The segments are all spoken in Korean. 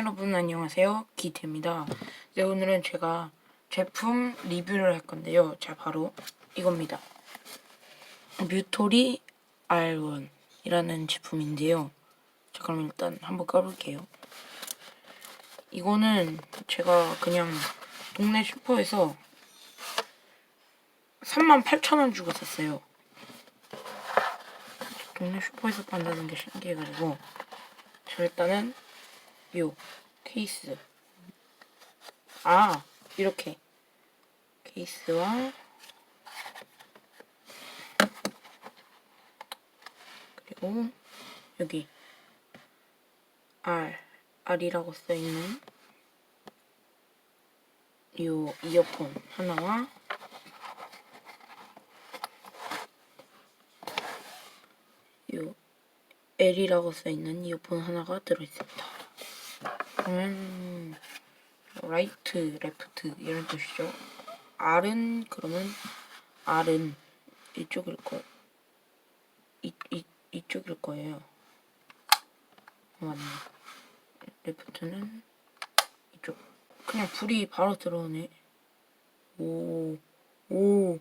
여러분 안녕하세요. 기태입니다. 네 오늘은 제가 제품 리뷰를 할 건데요. 자 바로 이겁니다. 뮤토리 R1 이라는 제품인데요. 자 그럼 일단 한번 꺼볼게요. 이거는 제가 그냥 동네 슈퍼에서 38,000원 주고 샀어요. 동네 슈퍼에서 판다는 게 신기해가지고 자 일단은 요 케이스 아 이렇게 케이스와 그리고 여기 R R이라고 써있는 요 이어폰 하나와 요 L이라고 써있는 이어폰 하나가 들어있습니다. 그러면 라이트, 레프트 이런 뜻이죠. R은 그러면 R은 이쪽일 거, 이, 이, 이쪽일 거예요. 맞네. 레프트는 이쪽. 그냥 불이 바로 들어오네. 오, 오,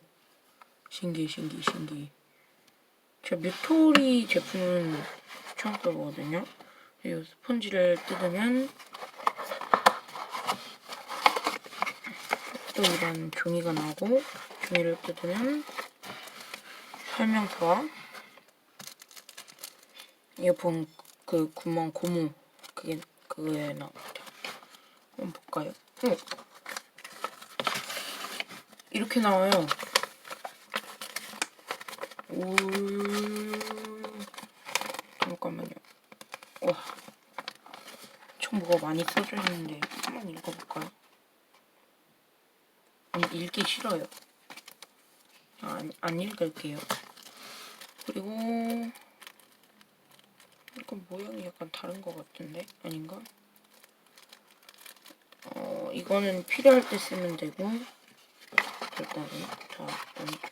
신기, 신기, 신기. 제가 뮤토리 제품은 처음 써보거든요. 이 스펀지를 뜯으면 또 이런 종이가 나오고 종이를 뜯으면 설명서와 이어폰 그 구멍 고무 그게 그거에 나옵니다. 한번 볼까요? 어. 이렇게 나와요. 오 잠깐만요. 와, 총 뭐가 많이 써져 있는데 한번 읽어볼까요? 읽기 싫어요. 아, 안, 안 읽을게요. 그리고 이건 모양이 약간 다른 것 같은데 아닌가? 어 이거는 필요할 때 쓰면 되고 일단은 자 일단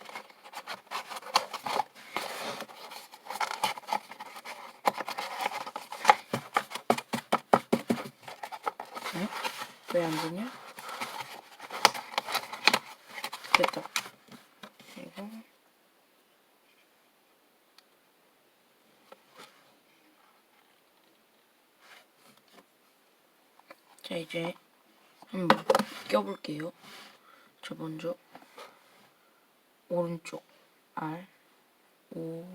왜안 되냐? 됐다. 그리고 자 이제 한번 껴볼게요. 저 먼저 오른쪽 R 오이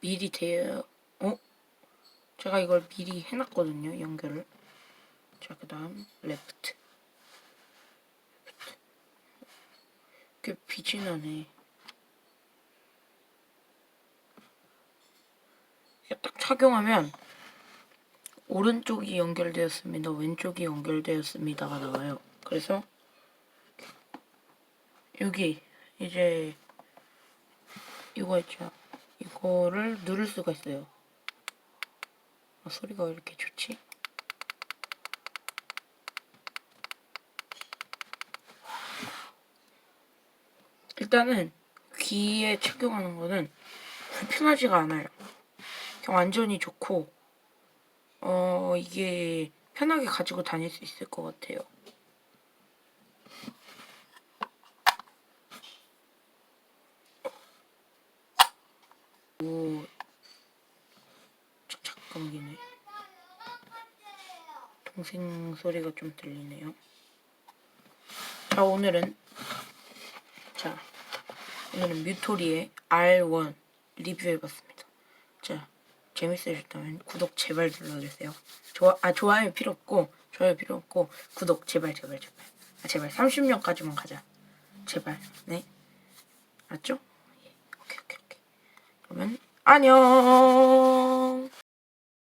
미리 되어 어? 제가 이걸 미리 해놨거든요 연결을 자 그 다음 레프트 레프트 꽤 빛이 나네 딱 착용하면 오른쪽이 연결되었습니다 왼쪽이 연결되었습니다가 나와요. 그래서 여기 이제 이거 있죠? 이거를 누를 수가 있어요. 아, 소리가 왜 이렇게 좋지? 일단은 귀에 착용하는 거는 불편하지가 않아요. 그냥 완전히 좋고 어 이게 편하게 가지고 다닐 수 있을 것 같아요. 오 착착 감기네. 동생 소리가 좀 들리네요. 자 오늘은 자 오늘은 뮤토리의 R1 리뷰해봤습니다. 자 재밌으셨다면 구독 제발 눌러주세요. 좋아 아 좋아요 필요 없고 좋아요 필요 없고 구독 제발 제발 제발 아 제발 30명까지만 가자. 제발 네 알았죠? 예. 오케이 오케이 오케이. 그러면 안녕.